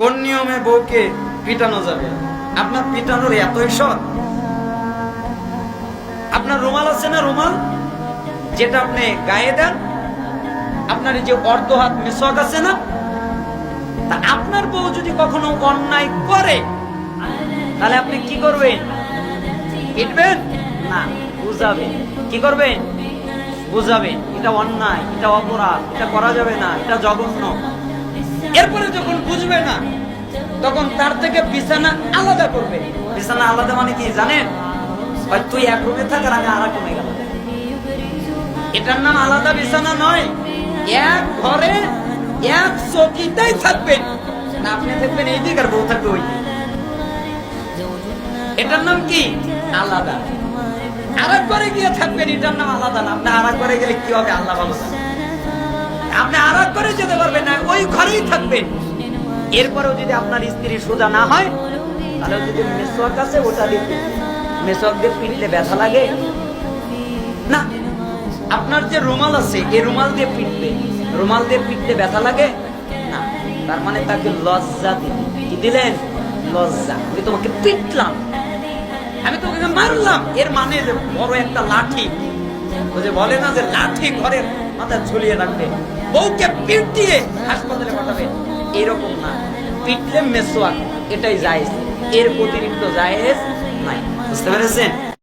কোন নিয়মে বউকে পিটানো যাবে? আপনার পিটানোর এতই শখ? আপনার রুমাল আছে না রুমাল? যেটা আপনি গায়ে দেন, আপনার এই যে অর্ধ হাত মেসক আছে না? তা আপনার বউ যদি কখনো অন্যায় করে, তাহলে আপনি কি করবেন? পিটবেন? না, বুঝাবেন। কি করবেন? বুঝাবেন। এটা অন্যায়, এটা অপরাধ, এটা করা যাবে না, এটা জঘন্য। এরপরে যখন বুঝবে না তখন তার থেকে বিছানা আলাদা করবে বিছানা আলাদা মানে কি জানেন? হয় তুই এক রুমে থাক আর আর এক রুমে গেলাম এটার নাম আলাদা বিছানা নয়, এক ঘরে এক চকিতেই থাকবেন না, আপনি থাকবেন এই দিক আর বউ থাকবে ওই এটার নাম কি? আলাদা। আর একবারে গিয়ে থাকবেন, এটার নাম আলাদা না। আপনি আর একবারে গেলে কি হবে? আল্লাহ ভালো আপনি আর এক যেতে পারবেন না, ওই ঘরেই থাকবেন। এরপরেও যদি আপনার স্ত্রী সোজা না হয়, তাহলে যদি মেসোয়াক আছে ওটা। মেসোয়াক দিয়ে পিটলে ব্যথা লাগে? না। আপনার যে রুমাল আছে, এই রুমাল দিয়ে পিটবে রুমাল দিয়ে পিটতে ব্যথা লাগে? না। তার মানে তাকে লজ্জা দিলেন কি দিলেন? লজ্জা। আমি তোমাকে পিটলাম। আমি তোমাকে মারলাম। এর মানে যে বড় একটা লাঠি। যে বলে না যে লাঠি ঘরের মাথায় ঝুলিয়ে রাখবে। বউকে পিট দিয়ে হাসপাতালে পাঠাবে। এরকম না। পিটলে মেসোয়াক এটাই জায়েজ। এর অতিরিক্ত জায়েজ নাই। বুঝতে পেরেছেন?